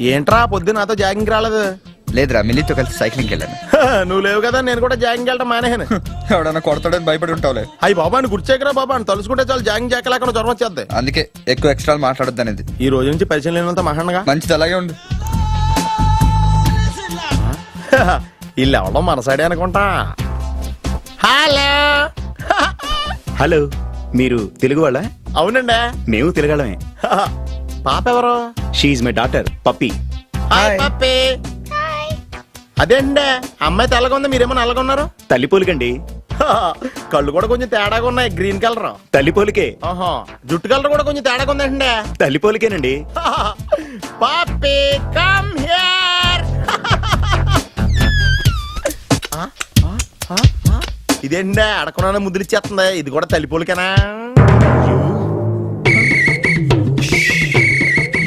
ఏంట్రా పొద్దున్న నాతో జాగింగ్ రాలేదు? లేదురా మిల్లీతో కలిసి సైక్లింగ్ వెళ్ళాను. నువ్వు లేవు కదా నేను కూడా జాగింగ్ వెళ్ళటం మానేహాను ఎవడన్నా కొడతాడని భయపడి ఉంటావులే. అయ్యి బాబా అని గుర్చేకరా బాబా అని తలుసుకుంటే చాలు జాగింగ్ చేయలేకుండా జ్వరం వచ్చేద్ది. అందుకే ఎక్కువ ఎక్స్ట్రా మాట్లాడొద్దు అనేది. ఈ రోజు నుంచి పరిచయం లేనంత మహానగా? మంచిది అలాగే ఉండు. వీళ్ళు ఎవడో మన సైడే అనుకుంటా. హలో. హలో మీరు తెలుగు వాళ్ళ? అవునండి. మేము తెలుగడమే పాప ఎవరు she my daughter Pappi hi Pappi అదేండి అమ్మాయి తెల్లగా ఉంది? మీరేమో నల్లగా ఉన్నారు? తల్లి పోలికండి. కళ్ళు కూడా కొంచెం తేడాగా ఉన్నాయి గ్రీన్ కలర్ తల్లి పోలికే. ఆహా జుట్టు కలర్ కూడా కొంచెం తేడాగా ఉందండి తల్లి పోలికేనండి. పాపి కమ్ హియర్ ఇదేంటి? అడగకుండా ముద్రిచ్చేస్తుంది ఇది కూడా తల్లిపోలికేనా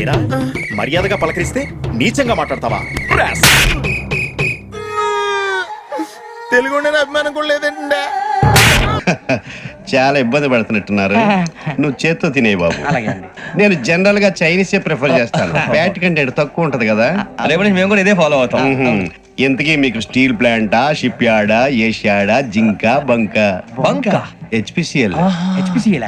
ఏరా మర్యాదగా పలకరిస్తే నీచంగా మాట్లాడతావా? తెలుగు అభిమానం కూడా లేదండి చాలా ఇబ్బంది పడుతున్నట్టున్నారు. నువ్వు చేత్తో తినే బాబు. నేను జనరల్గా చైనీసే ప్రిఫర్ చేస్తాను. బ్యాట్ కంటే తక్కువ ఉంటది కదా? రేపు నుంచి మేము కూడా ఇదే ఫాలో అవుతాం. ఇంతకీ మీకు స్టీల్ ప్లాంటా షిప్ యార్డా ఏషియాడా జింక బంక? బంక? హెచ్పిసిఎల్. హెచ్పిసిఎల్.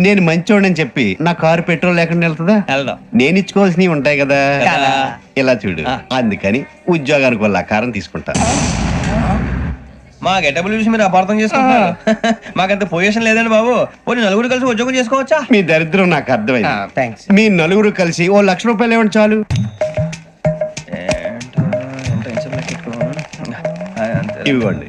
నేను మంచోడని చెప్పి నా కారు పెట్రోల్ లేకుండా వెళ్తుందా వెళ్దాం నేను ఇచ్చుకోవాల్సినవి ఉంటాయి కదా కదా. ఇలా చూడు. అందుకని ఉద్యోగానికి వాళ్ళ ఆకారం తీసుకుంటా మా గెటబుల్ చూసి మీరు అపార్థం చేసుకుంటున్నారు మాకంత పొజిషన్ లేదండి బాబు పోనీ నలుగురు కలిసి ఉద్యోగం చేసుకోవచ్చా మీ దరిద్రం నాకు అర్థమైంది థ్యాంక్స్ మీ నలుగురు కలిసి ఓ లక్ష రూపాయలు ఇవ్వండి చాలు ఇవ్వండి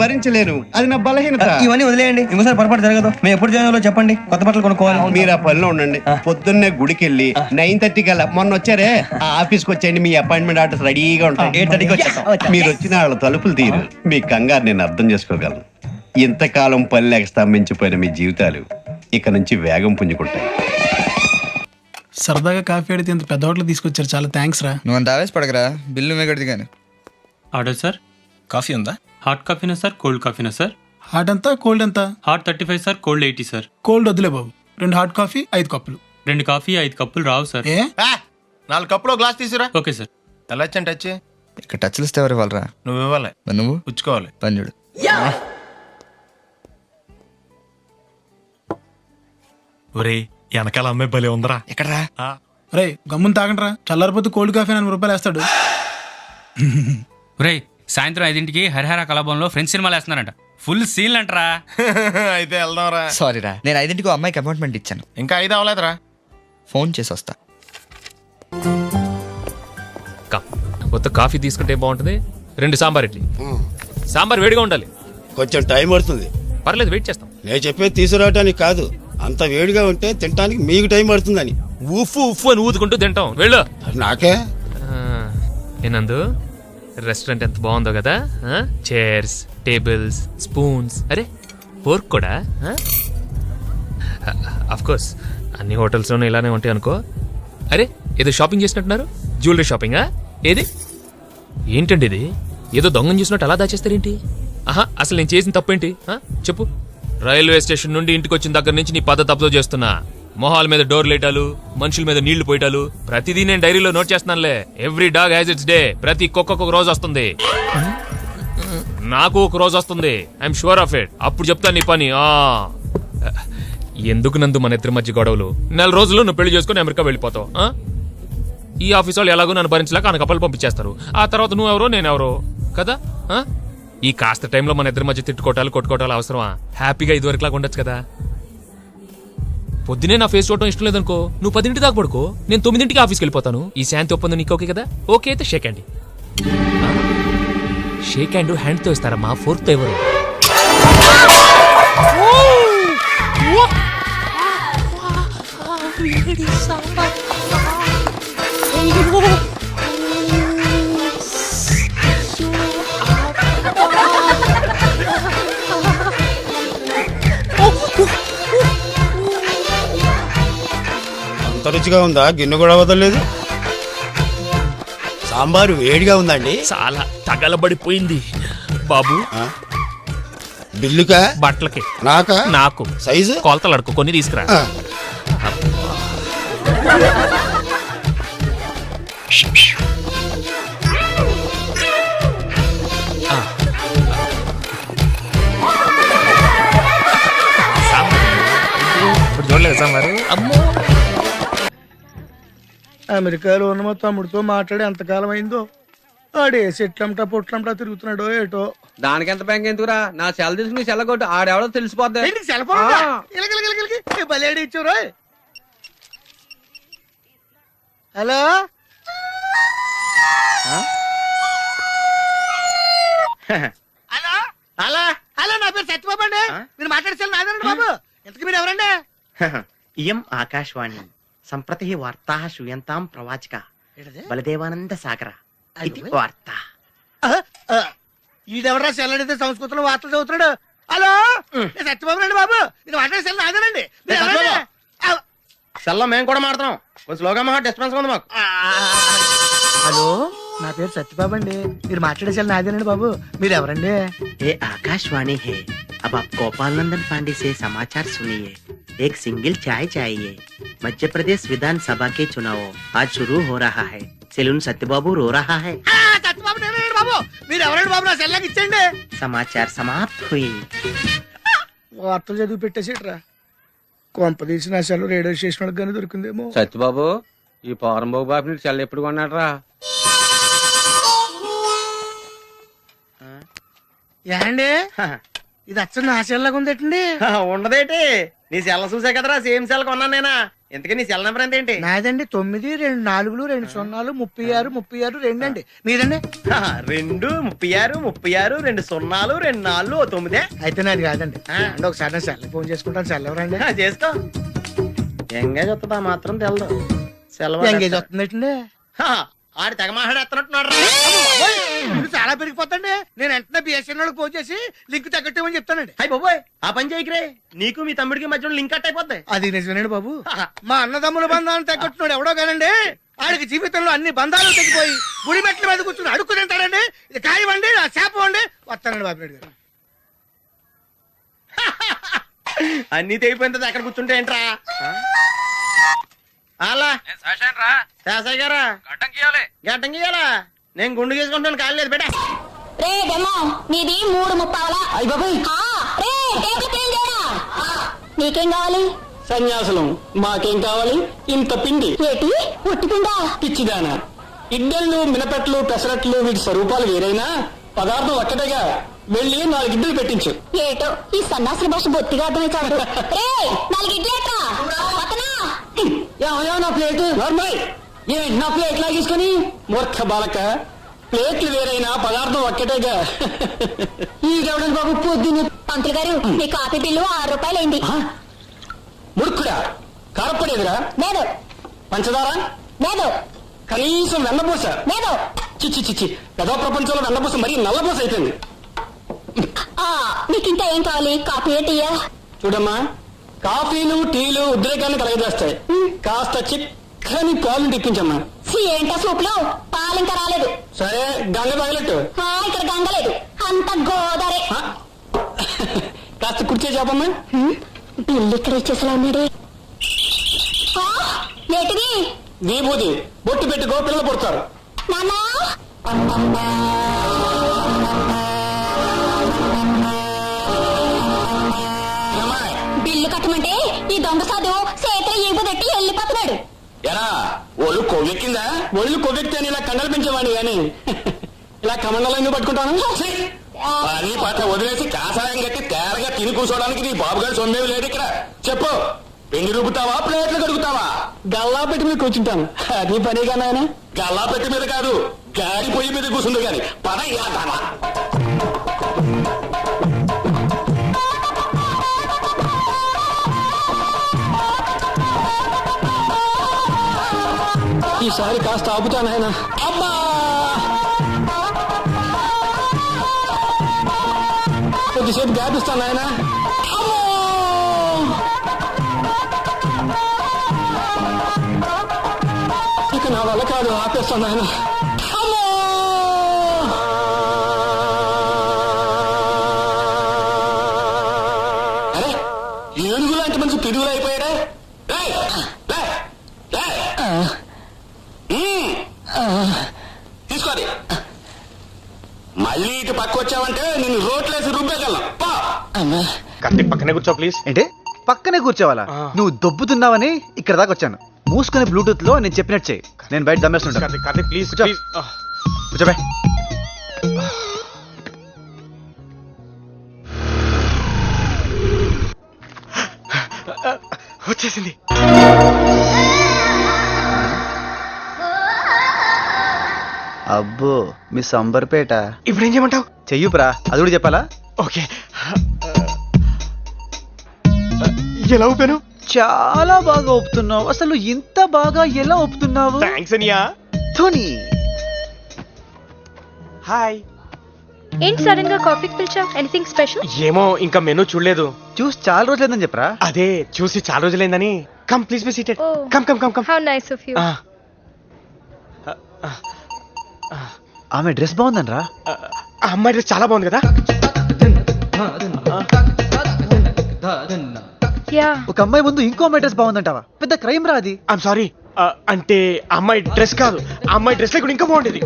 భరించలేను. అది నా బలహీనత. ఇవన్నీ వదిలేయండి. ఇంకోసారి పొరపాటు జరగదు. మేము ఎప్పుడు జాయిన్ చెప్పండి. కొత్త బట్టలు కొనుక్కోవాలి. మీరు ఆ పనిలో ఉండండి. పొద్దున్నే గుడికి వెళ్ళి నైన్ థర్టీ కల్లా మొన్న వచ్చారే? ఆ ఆఫీస్కి వచ్చేయండి. మీ అపాయింట్మెంట్ ఆర్డర్స్ రెడీగా ఉంటాయి. ఎయిట్ థర్టీకి వచ్చేస్తాం. మీరు వచ్చిన వాళ్ళ తలుపులు తీరు. మీ కంగారు నేను అర్థం చేసుకోగలను. ఇంతకాలం పని లేక స్తంభించిపోయిన మీ జీవితాలు ఇక నుంచి వేగం పుంజుకుంటాయి. సరదాగా కాఫీ అడిగితే ఇంత పెద్ద హోటల్ తీసుకొచ్చారు. చాలా థ్యాంక్స్ రా. నువ్వు అంత ఆవేశపడకరా. బిల్లు మిగడది కానీ ఆర్డర్ సార్? కాఫీ ఉందా? హాట్ కాఫీనా సార్ కోల్డ్ కాఫీనా సార్ హాట్ ఎంత? కోల్డ్ ఎంత? Hot thirty five sir cold eighty sir cold వద్దులే బాబు. రెండు హాట్ కాఫీ ఐదు కప్పులు. రెండు కాఫీ ఐదు కప్పులు రావు సార్ ఏ? ఆ, నాలుగు కప్పులో గ్లాస్ తీసురా. ఓకే సార్ తెల్లచ్చండి టచ్ ఇక్కడ టచ్లు ఇస్తే ఎవరు ఇవ్వాలరా? నువ్వు ఇవ్వాలి. మరి నువ్వు? పుచ్చుకోవాలి. పని చూడు. ఒరే వెనకాల అమ్మాయి భలే ఉందరా. ఎక్కడరా? రే గమ్మున తాగండి రా చల్లారిపోతే కోల్డ్ కాఫీ ఎనభై రూపాయలు వేస్తాడు. రే సాయంత్రం ఐదింటికి హరిహర కళాభవన్లో ఫ్రెండ్స్ సినిమాలు వేస్తున్నారంట. Full scene అంటరా. అయితే వెళ్దాంరా. సారీ రా నేను ఐదింటికి ఓ అమ్మాయికి అపాయింట్మెంట్ ఇచ్చాను. ఇంకా ఐదు అవ్వలేదురా. ఫోన్ చేసి వస్తా. కొత్త కాఫీ తీసుకుంటే బాగుంటుంది రెండు సాంబార్ ఇడ్లీ. సాంబార్ వేడిగా ఉండాలి. కొంచెం టైం పడుతుంది. పర్లేదు వెయిట్ చేస్తాం. నేను చెప్పేది తీసుకురావటానికి కాదు అంత వేడిగా ఉంటే తినడానికి మీకు టైం పడుతుందని. ఉఫ్ఫు ఉఫ్ఫు అని ఊదుకుంటూ తింటాం. వెళ్ళు. నాకే? ఏనందు రెస్టారెంట్ ఎంత బాగుందో కదా చైర్స్ టేబుల్స్ స్పూన్స్ అరే ఫోర్క్ కూడా కోర్స్ అన్ని హోటల్స్లోనూ ఇలానే ఉంటాయి అనుకో. అరే ఏదో షాపింగ్ చేసినట్టున్నారు? జ్యువెలరీ షాపింగా ఏది? ఏంటండి ఇది? ఏదో దొంగని చూసినట్టు అలా దాచేస్తారేంటి? ఆహా అసలు నేను చేసిన తప్పేంటి? చెప్పు. రైల్వే స్టేషన్ నుండి ఇంటికి వచ్చిన దగ్గర నుంచి నీ పద్ధతి తప్పుతో చేస్తున్నా. మొహాల మీద డోర్ లేటాలు మనుషుల మీద నీళ్ళు పోయటాలు ప్రతిదీ నేను డైరీలో note చేస్తున్నానులే. Every dog has its day ప్రతి కుక్కకు ఒక రోజు వస్తుంది. నాకు ఒక రోజు వస్తుంది. ఐఎమ్ షూర్ ఆఫ్ ఇట్ అప్పుడు చెప్తాను నీ పని. ఆ. ఎందుకు నందు మన ఇద్దరి మధ్య గొడవలు? నెల రోజులు నువ్వు పెళ్ళి చేసుకుని అమెరికా వెళ్ళిపోతావు ఈ ఆఫీస్ వాళ్ళు ఎలాగో నన్ను భరించలేక ఆయన కప్పలు పంపించేస్తారు. ఆ తర్వాత నువ్వెవరో నేనెవరో కదా? ఈ కాస్త టైంలో మన ఇద్దరి మధ్య తిట్టుకోవటాలు కొట్టుకోవటాలు అవసరమా? హ్యాపీగా ఇదివరకులాగా ఉండొచ్చు కదా. పొద్దునే నా ఫేస్ చూడటం ఇష్టం లేదనుకో నువ్వు పదింటి దాకా పడుకో నేను తొమ్మిదింటికి ఆఫీస్కి వెళ్ళిపోతాను. ఈ శాంతి ఒప్పందం నీకు ఓకే కదా? ఓకే అయితే షేక్ హ్యాండ్ షేక్ హ్యాండ్ హ్యాండ్తో ఇస్తారమ్మా ఫోర్త్ ఎవరు? Oh, రుచిగా ఉందా? గిన్నె కూడా వదలలేదు. సాంబారు వేడిగా ఉందండి. చాలా తగలబడిపోయింది. బాబు? బిల్లుకా? బట్టలకి. నాకా? నాకు. సైజు? కొలతలు అడుకో కొన్ని తీసుకురా. ఇప్పుడు చూడలేదు సాంబారు. అమ్మో. అమెరికాలో ఉన్న మా తమ్ముడితో మాట్లాడి ఎంతకాలం అయిందో ఆడే సెట్లంటా పొట్లంటా తిరుగుతున్నాడో ఏటో. దానికెంత బ్యాంక్ ఎందుకురా? నా సెల్ తీసుకుని సెల్ కొట్టు. ఆడెవడో తెలిసిపోద్ది. ఇచ్చారు హలో? హలో? అలా హలో నా పేరు సత్యబాబు అండి. మీరు మాట్లాడేసారు నాదండి బాబు. ఇంతకు మీరు ఎవరండి? ఇయం ఆకాశవాణి. సంప్రతి వార్తా శ్రూయంతాం ప్రవాచక బలదేవానంద సాగర ఇది వార్త ఈడెవరా సెల్ అడిగితే సంస్కృతంలో వార్తలు చదువుతున్నాడు హలో నేను సత్యబాబు రండి బాబు ఇది మాట్లాడే సెల్ నాదేనండి మీరు ఏ, ఎవరండి? సత్యబాబు. ఆ, సెల్లో మేము కూడా మాడుతున్నాం కొంచెం స్లోగా మా డిస్టర్బెన్స్ ఉంది మాకు ఆ, హలో నా పేరు సత్యబాబు అండి మీరు మాట్లాడే సెల్ నాదేనండి బాబు మీరు ఎవరండి ये आकाशवाणी है अब आप गोपाल नंदन पांडे से समाचार सुनिए एक सिंगल चाय चाहिए मध्य प्रदेश विधानसभा के चुनाव आज शुरू हो रहा है सेलून सत्यबाबू रो रहा है ఆ, సత్యబాబు నేనండి బాబు మీరు ఎవరండి బాబు నా సెల్ నాకు ఇచ్చండి समाचार समाप्त हुई వార్తలు చదివి పెట్టేసేట్రా కొంప తీసి నా సెల్ రేడియో స్టేషన్ వాళ్ళకి కానీ దొరికిందేమో సత్యబాబు ఈ పోరంబాబు బాబు నీకు సెల్ ఎప్పుడు కొన్నాడరా ఏండి ఇది అచ్చ నా సెల్ లాగా ఉందేటండి ఉండదేటి నీ సెల్ చూసా కదరా సేమ్ సెల్ కొన్నాను నేనా? ఇంతకీ నీ సెల్ నెంబర్ ఎంతేంటి నాదండి తొమ్మిది రెండు నాలుగులు రెండు సున్నాలు ముప్పై ఆరు ముప్పై ఆరు రెండు అండి. మీదండి? రెండు ముప్పై ఆరు ముప్పై ఆరు రెండు సున్నాలు రెండు నాలుగు ఓ తొమ్మిదే. అయితే నాది కాదండి. అంటే ఒకసారి నా సెల్ ఫోన్ చేసుకుంటాను. సెల్ ఎవరండి? ఆ, చేసుకో. ఎంగేజ్ వస్తుందా? మాత్రం తెలదు. సెలవు ఎంగేజ్ వస్తుందండి ఆడి తెగ మాట్లాడేస్తున్నట్టున్నాడు ఇది చాలా పెరిగిపోతండి నేను వెంటనే బిఎస్ఎన్ ఫోన్ చేసి లింక్ తగ్గట్టమని చెప్తానండి. అయ్యి బాబోయ్ ఆ పని చేయకరే. నీకు మీ తమ్ముడికి మధ్యలో లింక్ కట్ అయిపోద్ది అది నిజమేనండి బాబు. మా అన్నదమ్ముల బంధాలను తగ్గట్టున్నాడు ఎవడో కానండి. ఆడికి జీవితంలో అన్ని బంధాలు తెగిపోయి గుడి మెట్ల మీద కూర్చుని అడుక్కు తింటాడండి. ఇది కాయవండి ఆ చేప అండి వస్తానండి బాబు గారు. అన్ని తెగిపోయిన తర్వాత ఎక్కడ కూర్చుంటే ఏంట్రా? అలా శాసయ్య గారా? గడ్డం గీయాలా? నేను గుండు గీసుకుంటాను కాలు లేదు బేటా రే డెమో నీది మూడు ముప్పావలా? ఆ, రే టేబుల్ క్లీన్ చేయరా? ఆ, నీకేం కావాలి? సన్యాసులం మాకేం కావాలి? ఇంత పిండి. ఏటి? ఉట్టిపిండా పిచ్చిదానా. ఇడ్డళ్ళు మినపెట్లు పెసరట్లు వీటి స్వరూపాలు వేరైనా? పదార్థం ఒక్కటేగా. వెళ్ళి నాలుగు ఇడ్డలు పెట్టించు. ఏటో ఈ సన్నాసుల భాష బొత్తిగా అర్థమై చాలు రే నాలుగు ఇడ్లేట్రా నా ప్లేట్. నార్మల్. ఏ నా ప్లేట్ లాగేసుకొని? మూర్ఖ బాలక ప్లేట్లు వేరైనా పదార్థం ఒక్కటేగా. ఈడెవడండి బాబు పొద్దున్న పంతులు గారు మీ కాఫీ బిల్లు ఆరు రూపాయలైంది. ముడుక్కుడా కారపడేదిరా లేదు. పంచదార? లేదు. కనీసం వెన్నపూస. లేదు. చిచ్చి చిచ్చి పెదవ ప్రపంచంలో వెన్నపూస మరీ నల్లపూస అయిపోయింది. ఆ, మీకు ఇంకా ఏం కావాలి? కాఫీ టీయా? చూడమ్మా కాఫీలు టీలు ఉద్రేకాన్ని కలగజేస్తాయి. కాస్త చిక్కని పాలు తెప్పించమ్మా. ఏంటా సూపులు పాలు ఇంకా రాలేదు. సరే గంగ తగలట్టు. ఇక్కడ గంగలేదు అంత గోదారే? కాస్త కుర్చీ చెప్పమ్మా బిల్లు ఇక్కడ ఇచ్చేసలా ఉన్నాడే. విభూతి బొట్టు పెట్టుకో పిల్లలు పుడతారు? బిల్లు కట్టమంటే ఈ దొంగ సాధు చేతిలో ఈపు తట్టి వెళ్ళిపోతున్నాడు. ఎరా ఒళ్ళు కొవ్వెక్కిందా? ఒళ్ళు కొవ్వెక్కితే అని ఇలా కండలు పెంచేవాడిని కానీ ఇలా కమండలు ఎందుకు పట్టుకుంటాను! పని పాట వదిలేసి కాసాయం కట్టి తేరగా తిని కూర్చోడానికి నీ బాబుగారు సొమ్మేవి లేదు ఇక్కడ. చెప్పు పిండి రూపుతావా ప్లేట్లు కడుగుతావా? గల్లా పెట్టి మీద కూర్చుంటాను. అది పనిగా నాయన? గల్లా పెట్టి మీద కాదు గాడి పొయ్యి మీద కూర్చుంది కానీ పద యాదామా ఈసారి కాస్త ఆపుతాను అబ్బా! కొద్దిసేపు గ్యాప్ ఇస్తాను ఆయన ఇక నా వల్ల కాదు ఆపేస్తాను ఆయన కత్తి పక్కనే కూర్చో ప్లీజ్ ఏంటి? పక్కనే కూర్చోవాలా? నువ్వు దొబ్బుతున్నావని ఇక్కడ దాకా వచ్చాను. మూసుకొని బ్లూటూత్లో నేను చెప్పినట్టు చేయి. నేను బయట దమ్మేస్తుంటా. కత్తి కత్తి ప్లీజ్ కూర్చో. ప్లీజ్ కూర్చోబే వచ్చేసింది. అబ్బో మీ సంబర్పేట. ఇప్పుడు ఏం చేయమంటావు చెయ్యుపురా అది కూడా చెప్పాలా? ఓకే. ఎలా ఊపాను చాలా బాగా ఒప్పుతున్నావు అసలు ఇంత బాగా ఎలా ఒప్పుతున్నావు థ్యాంక్స్ అనియా ధోని హాయ్ ఏంటి సడన్గా కాఫీకి పిలిచావు ఎనీథింగ్ స్పెషల్ ఏమో ఇంకా మెనూ చూడలేదు చూసి చాలా రోజులేదని చెప్పరా అదే చూసి చాలా రోజులైందని come please be seated Oh. Come come come come how nice of you ఆమె డ్రెస్ బాగుందనరా అమ్మాయి డ్రెస్ చాలా బాగుంది కదా యా ఒక అమ్మాయి ముందు ఇంకో అమ్మాయి డ్రెస్ బాగుందంటావా? పెద్ద క్రైమ్ రా అది. ఐమ్ సారీ అంటే ఆ అమ్మాయి డ్రెస్ కాదు. అమ్మాయి డ్రెస్ లేకుండా ఇంకా బాగుండేది.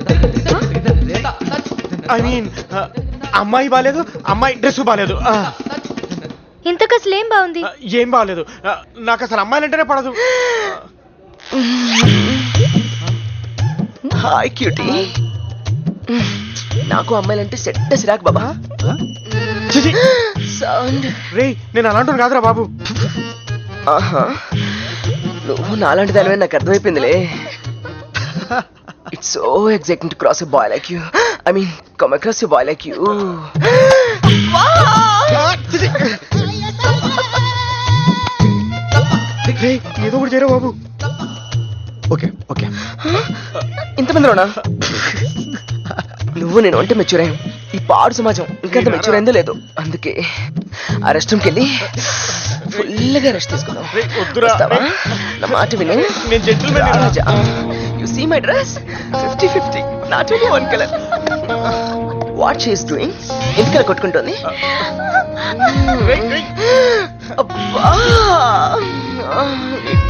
ఐ మీన్ అమ్మాయి బాగాలేదు అమ్మాయి డ్రెస్ బాగాలేదు ఇంతకు అసలు ఏం బాగుంది? ఏం బాగాలేదు నాకు అసలు అమ్మాయిలు అంటేనే పడదు హాయ్ క్యూటీ నాకు అమ్మాయిలంటే సెట్ సిరాక్ బాబా. సౌండ్ రే నేను అలాంటి కాదురా బాబు. ఆహా. నువ్వు నాలాంటి దానివే నాకు అర్థమైపోయిందిలే. It's so exciting to cross a boy like you I mean come across a boy like you ఏదో ఒకటి చేయరా బాబు. Okay okay ఇంతమందిలోనా? నువ్వు నేను అంటే మెచ్యూర్ అయ్యాం. ఈ పాడు సమాజం ఇంకంత మెచ్యూర్ అయిందో లేదు. అందుకే ఆ రెస్టారెంట్కి వెళ్ళి ఫుల్గా రెస్ట్ తీసుకున్నాం. వస్తావా? నా మాట విను. You see my dress fifty fifty not only one colour what she's doing ఎందుకలా కొట్టుకుంటుంది? అబ్బా!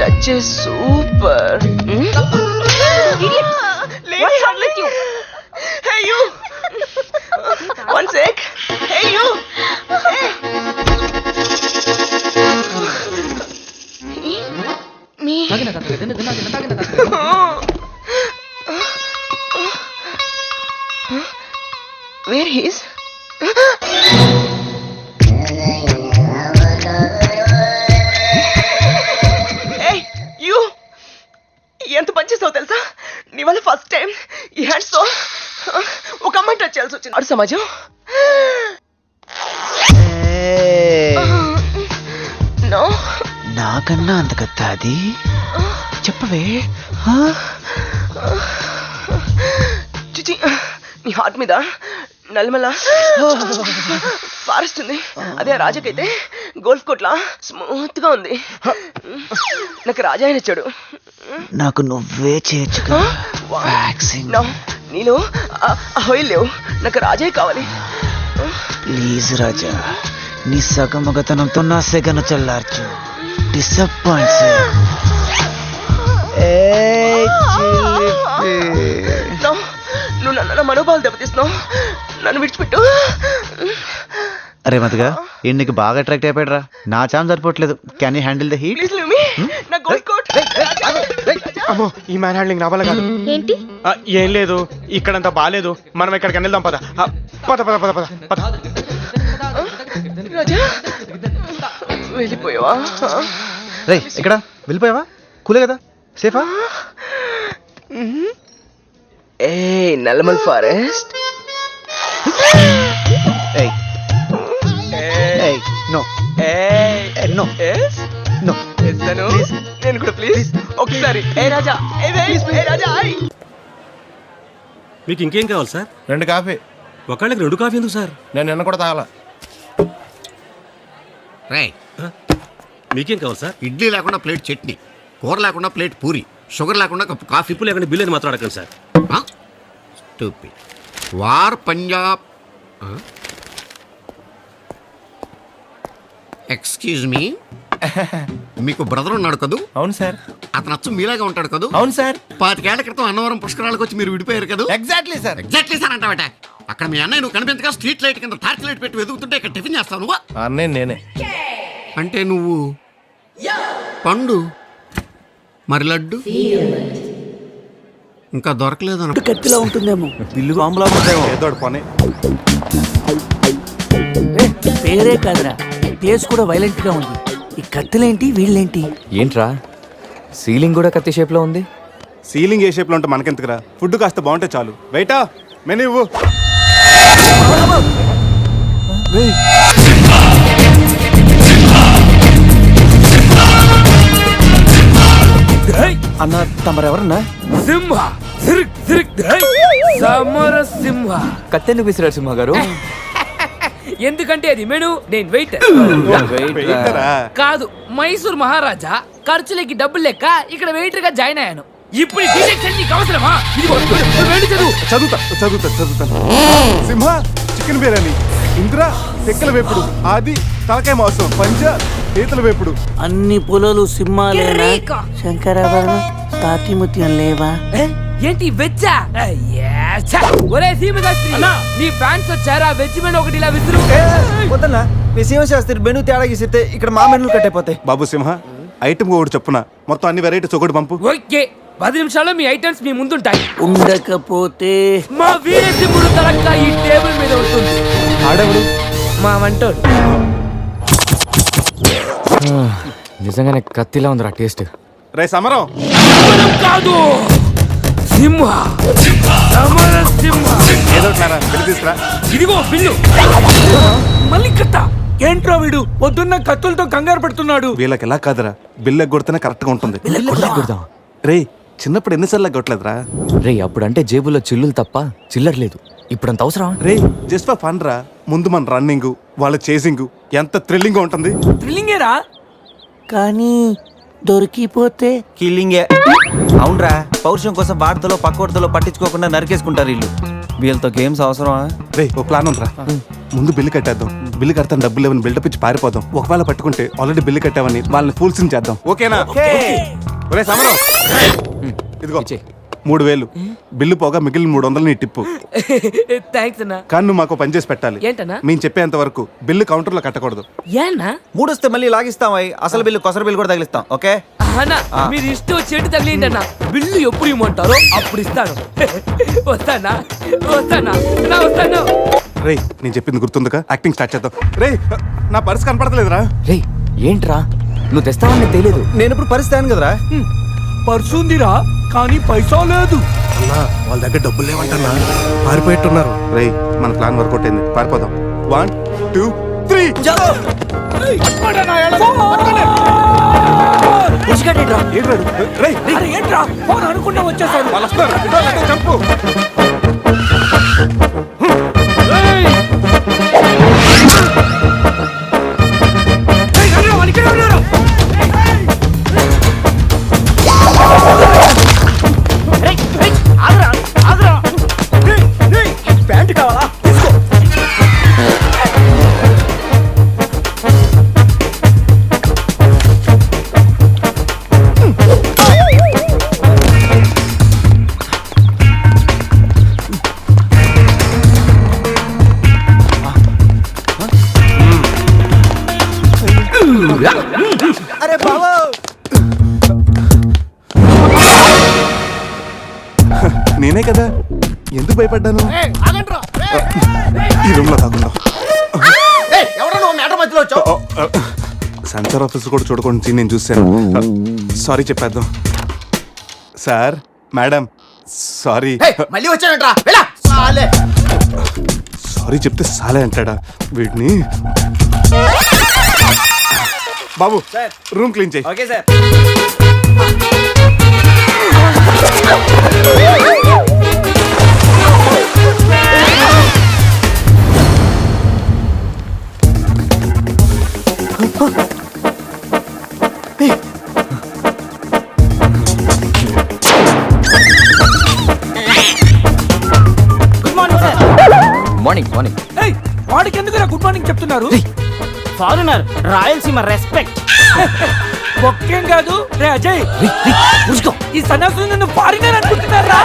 Touch super Hey you! One sec. Hey you! He is? hey, you! ఎంత పని చేసావు తెలుసా నీ వల్ల ఫస్ట్ టైం ఈ హ్యాండ్స్తో అమ్మాయి టచ్ చేయాల్సి వచ్చింది సమాజం నాకన్నా అంత కత్త అది? చెప్పవే. చిచి నీ హార్ట్ మీద నల్లమల ఫారెస్ట్ ఉంది అదే రాజాకైతే గోల్ఫ్ కోట్లా స్మూత్గా ఉంది నాకు రాజా ఆయన ఇచ్చాడు నాకు నువ్వే నో నీలో ఆయిల్ లేవు. నాకు రాజా కావాలి. ప్లీజ్ రాజా నీ సగమగతనంతో నా సెగను చల్లార్చు. డిసప్పాయింట్స్ నో నువ్వు నన్ను నా మనోభావాలు దెబ్బతీస్తున్నావు. నన్ను విడిచిపెట్టు. అరే మతగా ఈయన నీకు బాగా అట్రాక్ట్ అయిపోయాడు రా నా చామ్ సరిపోవట్లేదు. Can you handle the heat please leave me నా గోల్డ్ కోట్ అమ్మో ఈ మ్యాన్ హ్యాండ్లింగ్ నా వల్ల కాదు. ఏంటి? ఏం లేదు. ఇక్కడంతా బాగాలేదు మనం ఎక్కడికి వెళ్దాం పద. పద పద పద పద పద. రాజా వెళ్ళిపోయావా? రే ఇక్కడ వెళ్ళిపోయావా? కూలే కదా? సేఫా? ఏ నల్లమల్ ఫారెస్ట్. ఏయ్. ఏయ్ నో. నో. నో. ఇస్తాను నేను కూడా ప్లీజ్? ఒకసారి. ఏ రాజా. ఏ ఏ రాజా మీకు ఇంకేం కావాలి సార్? రెండు కాఫీ. ఒకళ్ళకి రెండు కాఫీ ఎందుకు సార్? నేను నిన్న కూడా తాగల. మీకేం కావాలి సార్? ఇడ్లీ లేకుండా ప్లేట్ చట్నీ కూర లేకుండా ప్లేట్ పూరి షుగర్ లేకుండా కప్పు కాఫీ. ఇప్పుడు లేకుండా బిల్లు అని మాత్రం అడగండి sir. War Punjab. Excuse me. మీకు బ్రదర్ ఉన్నాడు కదూ? అవును సార్. అతను అచ్చం మీలాగా ఉంటాడు కదూ? అవును సార్. పాతికేళ్ళ క్రితం అన్నవరం పుష్కరాలకు వచ్చి మీరు విడిపోయారు కదా? ఎగ్జాక్ట్లీ సార్ ఎగ్జాక్ట్లీ సార్ అంటావట. అక్కడ మీ అన్నయ్య నువ్వు కనిపించగా స్ట్రీట్ లైట్ కింద టార్చ్ లైట్ పెట్టి వెతుకుతుంటే ఇక్కడ టిఫిన్ చేస్తావు నువ్వు. అన్నీ నేనే. అంటే నువ్వు పండు మరి లడ్డు? ఇంకా దొరకలేదు కత్తిలో ఉంటుందేమో. బిల్లు బాంబులా ఏదో పని. పేరే కాదురా. టేస్ట్ కూడా వైలెంట్గా ఉంది. ఈ కత్తులేంటి వీళ్ళేంటి? ఏంట్రా? సీలింగ్ కూడా కత్తి షేప్లో ఉంది? సీలింగ్ ఏ షేప్లో ఉంటే మనకెందుకురా? ఫుడ్ కాస్త బాగుంటే చాలు. బయట మెనూ ఇవ్వు. అన్న తమరెవరన్నా? సింహ సిరిక్ సిరిక్ సమర సింహ. కత్తెందుకు విసిరాడు సింహ గారు? ఎందుకంటే అది మెను నేను వెయిట్ వెయిటరా? కాదు మైసూర్ మహారాజా ఖర్చులకి డబ్బులు లెక్క ఇక్కడ వెయిటర్గా జాయిన్ అయ్యాను. ఇప్పుడు అన్ని నీకు అవసరమా? నువ్వు వెళ్ళి చదువు. చదువుతా చదువుతా చదువుతాను సింహ చికెన్ బిర్యానీ. ఇంద్ర తెక్కల వేపుడు. ఆది తలకాయ మాంసం. పంజ పీతల వేపుడు. అన్ని పొలాలు సింహాలేనా? శంకరాభరణం సాతిముత్యం లేవా? ఏ? ఏంటి వెచ్చా ఒరే సీమశాస్త్రి. నీ ఫ్యాన్స్ వచ్చారా? వెజ్ మెను ఒకటి ఇలా విసురు. వద్దన్నా. మీ శివశాస్త్రి మెను తేడా గీసితే ఇక్కడ మా మెనులు కట్టయిపోతాయి. బాబు సింహ ఐటమ్ ఒకటి చెప్పున? మొత్తం అన్ని వెరైటీస్ ఒకటి పంపు. ఓకే. పది నిమిషాల్లో మీ ఐటమ్స్ మీ ముందుంటాయి. ఉండకపోతే మా వీరసింహుడు తలక్క ఈ టేబుల్ మీద ఉంటుంది. ఆడవుడు మా వంటోడు. నిజంగానే కత్తిలా ఉందిరా టేస్ట్. రే సమరం. కాదు. సింహ. సమర సింహ. ఏదో తీసుకురా. ఇదిగో బిల్లు మళ్ళీ కట్ట ఏంట్రా వీడు? పొద్దున్న కత్తులతో కంగారు పడుతున్నాడు. వీళ్ళకి ఎలా కాదురా బిల్ ఎగ్గొడితేనే కరెక్ట్గా ఉంటుంది. రే చిన్నప్పుడు ఎన్నిసార్లు ఎగ్గొట్టలేదురా రే అప్పుడంటే జేబులో చిల్లులు తప్ప చిల్లర లేదు. ఇప్పుడంత అవసరం రే జస్ట్ ఫర్ ఫన్ రా. ముందు మన రన్నింగ్ వాళ్ళ చేసింగ్ ఎంత థ్రిల్లింగ్ ఉంటుంది. థ్రిల్లింగేరా? కానీ దొరికిపోతే కిల్లింగే. అవునరా పౌరుషం కోసం వార్తలో పక్కోడతలో పట్టించుకోకుండా నరికేసుకుంటారు వీళ్ళు. వీళ్ళతో గేమ్స్ అవసరమా? రే ఓ ప్లాన్ ఉందిరా. ముందు బిల్లు కట్టేద్దాం. బిల్లు కడతాను డబ్బులు లేవని బిల్డప్ ఇచ్చి పారిపోదాం. ఒకవేళ పట్టుకుంటే ఆల్రెడీ బిల్లు కట్టావని వాళ్ళని ఫూల్స్ చేద్దాం. ఓకేనా? ఒరే సమరం ఇదిగో మూడు వేలు. బిల్లు పోగా మిగిలిన మూడు వందలు నీ టిప్పు. థ్యాంక్స్ అన్నా. కానీ నువ్వు మాకు పని చేసి పెట్టాలి. ఏంటన్నా? మేము చెప్పేంత వరకు బిల్లు కౌంటర్లో కట్టకూడదు. ఏనా? మూడు వస్తే మళ్ళీ లాగిస్తాం అసలు బిల్లు కొసర బిల్లు కూడా తగిలిస్తాం. ఓకే? అన్నా మీరు ఇష్టం వచ్చేటి తగిలిండి అన్న. బిల్లు ఎప్పుడు ఇమ్మంటారో అప్పుడు ఇస్తాను. వస్తానా? వస్తానా? నా వస్తాను. రే నేను చెప్పింది గుర్తుందిగా? యాక్టింగ్ స్టార్ట్ చేద్దాం. రే నా పర్స్ కనపడతలేదురా. రే ఏంట్రా? నువ్వు తెస్తావని తెలియదు. నేను ఇప్పుడు పరిస్థితి కదరా? పర్సు ఉందిరా కానీ పైసా లేదు. వాళ్ళ దగ్గర డబ్బులు లేవంటన్నా పారిపోయేట్టున్నారు. రేయ్ మన ప్లాన్ వర్కౌట్ అయింది. పారిపోదాం. One two three. రేయ్ అరే ఏంట్రా? ఫోన్ అనుకుంటా వచ్చేసాడు వాళ్ళు చంపు. కూడా చూడకుండా నేను చూశాను. సారీ చెప్పేద్దాం. సార్ మేడం సారీ మళ్ళీ వచ్చానంట్రా సాలే. సారీ చెప్తే సాలే అంటాడా వీడిని? బాబు రూమ్ క్లీన్ చేయి. ఓకే సార్ మార్నింగ్ మార్నింగ్ ఏయ్, వాడికి ఎందుకురా గుడ్ మార్నింగ్ చెప్తున్నారు? Foreigner Rayalaseema respect. ఒక్కేం కాదు రే అజయ్ ఈ సన్యాసం నిన్ను ఫారినర్ అనుకుంటున్నారా?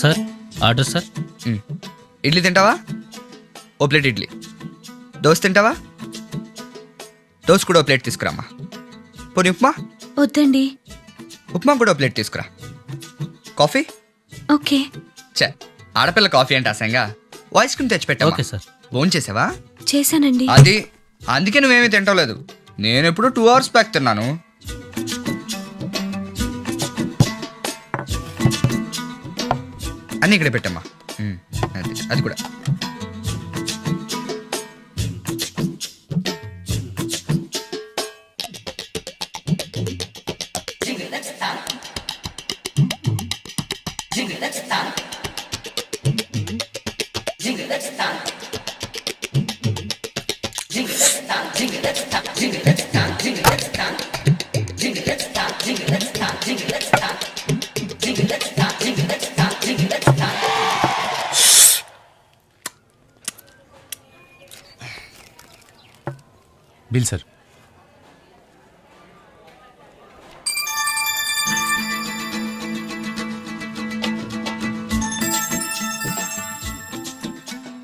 Sir order sir. ఇడ్లీ తింటావా? ఓ ప్లేట్ ఇడ్లీ. దోశ తింటావా? దోశ కూడా ఓ ప్లేట్ తీసుకురామ్మా. పోనీ ఉప్మా? వద్దండి. ఉప్మా కూడా ఓ ప్లేట్ తీసుకురా. కాఫీ? ఓకే. చే ఆడపిల్ల కాఫీ అంటే అసంగా. వాయిస్ క్రీమ్ తెచ్చిపెట్టా ఓకే సార్. ఫోన్ చేసావా? చేశానండి. అది అందుకే నువ్వేమీ తింటలేదు నేను ఎప్పుడు టూ అవర్స్ బ్యాక్ తిన్నాను. అన్ని ఇక్కడ పెట్టమ్మా. అది అది కూడా. Bill sir.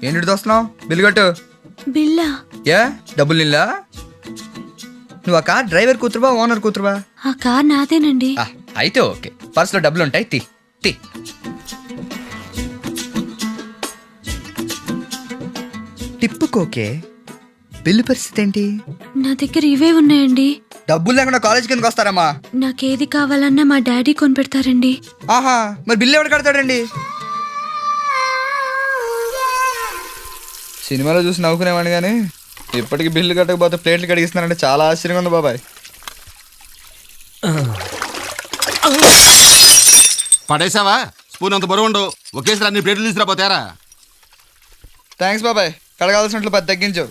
ఏంటి దోస్తున్నావు బిల్లు కట్టు. బిల్లా? ఏ? డబ్బులు నిల్లా? నువ్వు ఆ కార్ డ్రైవర్ కూతురువా ఓనర్ కూతురువా? ఆ కార్ నాదేనండి. ఆ, అయితే ఓకే. పర్సులో డబ్బులు ఉంటాయి తి తి. టిప్పుకోకే బిల్లు పరిస్థితి ఏంటి? నా దగ్గర ఇవే ఉన్నాయండి. డబ్బులు లేకుండా కాలేజ్ కిందకి వస్తారమ్మా. నాకేది కావాలన్నా మా డాడీ కొనిపెడతారండి. ఆహా మరి బిల్లు ఎవడు కడతాడండి? సినిమాలో చూసి నవ్వుకునేవాడిని కానీ ఇప్పటికి బిల్లు కట్టకపోతే ప్లేట్లు కడిగిస్తున్నారంటే చాలా ఆశ్చర్యంగా ఉంది బాబాయ్. పడేసావా స్పూన్ అంత బరువు ఉండవు. ఒకేసారి అన్ని ప్లేట్లు తీసుకురాపోతారా థ్యాంక్స్ బాబాయ్. కడగాల్సినట్లు పది తగ్గించు.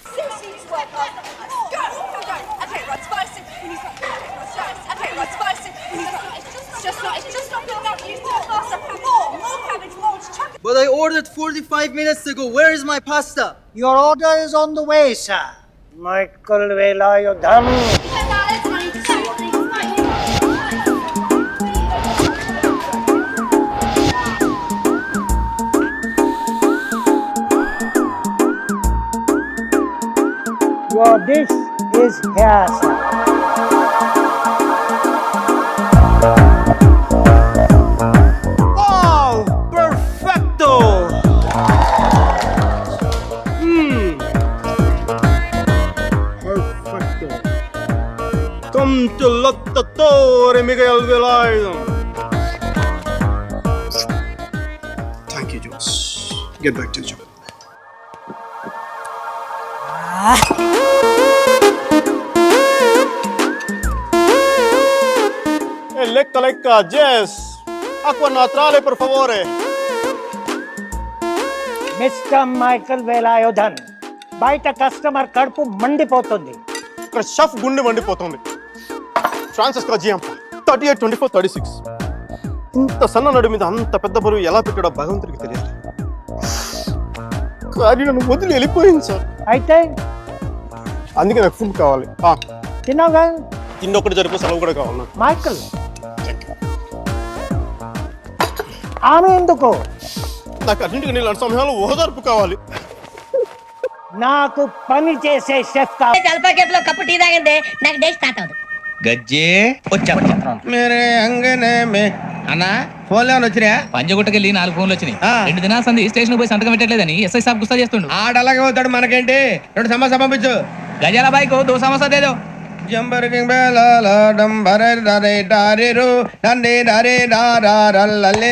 But I ordered 45 minutes ago. Where is my pasta? Your order is on the way, sir. Michael Vela, you Velayodham. Your dish is here, sir. Perfecto. Come to Lottato! Miguel Velardo. Thank you Jose get back to job Lecca, lecca, Jess. Acqua naturale, per favore. Mister Michael Velayudhan బయట customer కడుపు మండిపోతుంది ఇక్కడ chef గుండె మండిపోతుంది Francis కా GM thirty eight twenty four thirty six ఇంత సన్న నడు మీద అంత పెద్ద బరువు ఎలా పెట్టాడో భగవంతుడికి తెలియదు. కానీ నన్ను వదిలి వెళ్ళిపోయింది సార్. అయితే? అందుకే నాకు ఫుడ్ కావాలి. ఆ, తిన్నావుగా తిండి ఒకటి జరిపే సెలవు కూడా కావాలి మైకల్ ఆమె ఎందుకు? నాకు అన్నింటికి నీళ్ళు సమయంలో ఓదార్పు కావాలి. నాకు పని చేసే షెఫ్ కావాలి జలపా కేఫ్లో కప్పు టీ తాగిందే నాకు డే స్టార్ట్ అవుతుంది గజ్జే వచ్చా మేరే అంగనే మే. అన్నా? ఫోన్ లేవని వచ్చినా పంజగుట్టకెళ్ళి నాలుగు ఫోన్లు వచ్చినాయి. రెండు దినాల సంది స్టేషన్ పోయి సంతకం పెట్టలేదని ఎస్ఐ సాబ్ గుస్తా చేస్తుండు. ఆడలాగే పోతాడు మనకేంటి? రెండు సమస్య పంపించు. గజాల బైక్ దో సమస్య దేదో. జంబర్ కింగ్ బేలాల డంబరే డరే డారిరు డండే డరే డారల్లలే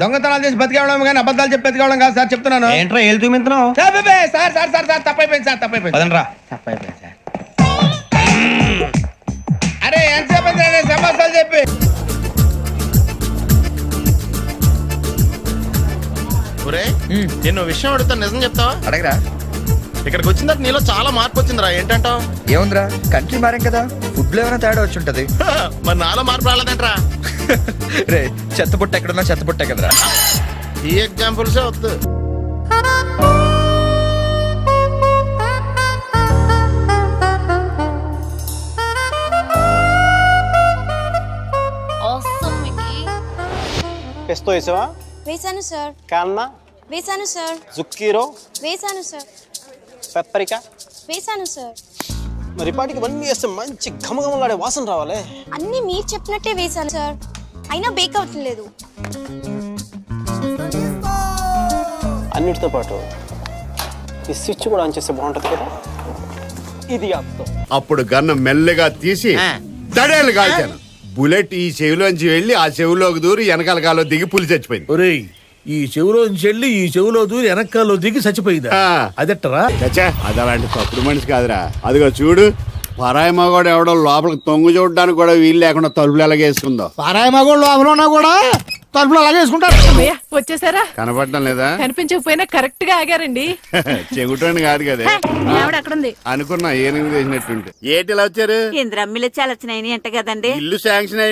దొంగతనాలు చేసి బతికేవడం కానీ అబద్ధాలు చెప్పి బతికేవడం కాదు సార్ చెప్తున్నాను. ఏంట్రా ఏళ్ళు చూపించినావు? Sir sir sir sir sir తప్పైపోయింది సార్ తప్పైపోయింది. పదండ్రా. తప్పైపోయింది సార్. అరే ఎంతసేపు రా సమస్యలు చెప్పి? ఒరే నేను విషయం అడుగుతా నిజం చెప్తావా? అడగరా. ఇక్కడికి వచ్చిన తర్వాత నీలో చాలా మార్పు వచ్చిందిరా. ఏంటంటావు? ఏముందిరా? కంట్రీ మారాం కదా. ఫుడ్లో ఏమైనా తేడా వచ్చి ఉంటది మరి నాలో మార్పు రాలేదంట్రా. రే చెత్త పుట్ట ఎక్కడున్నా చెత్త పుట్టే కదరా. ఈ ఎగ్జాంపుల్సే వద్దు. ఎస్తో వేసావా? వేసాను సార్ కాన్నా వేసాను సార్ జుక్కీరో? వేసాను సార్ పెప్పరికా? వేసాను సార్ మరి పాటికి ఇవన్నీ వేస్తే మంచి ఘమఘమలాడే వాసన రావాలి. అన్ని మీరు చెప్పినట్టే వేసాను సార్ అయినా బేక్ అవ్వట్లేదు అన్నిటితో పాటు ఈ స్విచ్ కూడా ఆన్ చేస్తే బాగుంటుంది కదా? ఇది ఆపుతాం. అప్పుడు గన్ను మెల్లగా తీసి దడేలు కాల్చాను బుల్లెట్ ఈ చెవిలోంచి వెళ్ళి ఆ చెవిలోకి దూరి వెనకాల కాలో దిగి పులి చచ్చిపోయింది. ఒరేయ్ ఈ చెవులోంచి వెళ్ళి ఈ చెవులో దూరి వెనకాల్లో దిగి చచ్చిపోయిందా. అదెట్టరా? చచ్చా అది అలాంటి తప్పుడు మనిషి కాదురా. అదిగో చూడు పరాయి మగవాడు ఎవడో లోపలికి తొంగు చూడడానికి కూడా వీలు లేకుండా తలుపులు ఎలాగేసుకుందో పారాయి మగోళ్ళు లోపల కూడా తలుపులు అలాగే వేసుకుంటారు వచ్చేసారా? కనపడటం లేదా? కనిపించకపోయినా కరెక్ట్గా ఆగారండి. చెగుటోని కాదు కదా. ఆవిడ అక్కడ ఉంది అనుకున్నా ఏనుగు చేసినట్టుంటే ఏటి ఇలా వచ్చారు ఇంద్రమ్మిలు చాలా వచ్చినాయని అంట కదండి. ఇల్లు శాంక్షన్ అయింది.